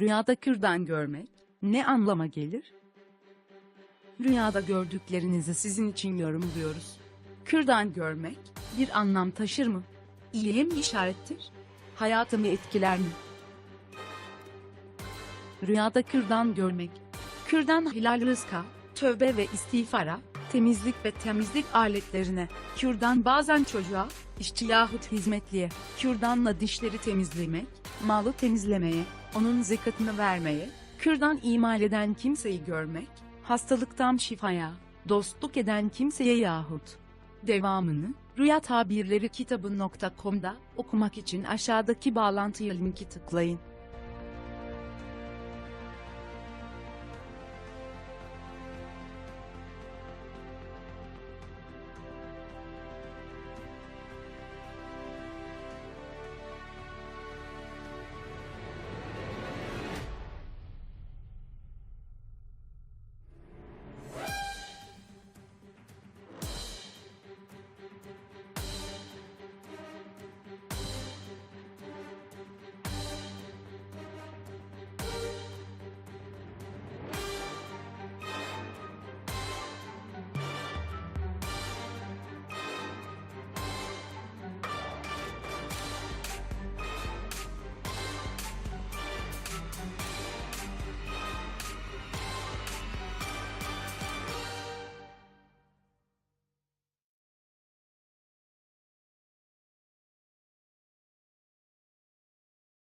Rüyada kürdan görmek ne anlama gelir? Rüyada gördüklerinizi sizin için yorumluyoruz. Kürdan görmek bir anlam taşır mı? İyiye mi işarettir? Hayatımı etkiler mi? Rüyada kürdan görmek. Kürdan hilal rızka, tövbe ve istiğfara, temizlik ve temizlik aletlerine, kürdan bazen çocuğa, işçi yahut hizmetliye, kürdanla dişleri temizlemek, malı temizlemeye, onun zekatını vermeye, kürdan imal eden kimseyi görmek, hastalıktan şifaya, dostluk eden kimseye yahut devamını Rüya Tabirleri kitabı.com'da okumak için aşağıdaki bağlantıya linki tıklayın.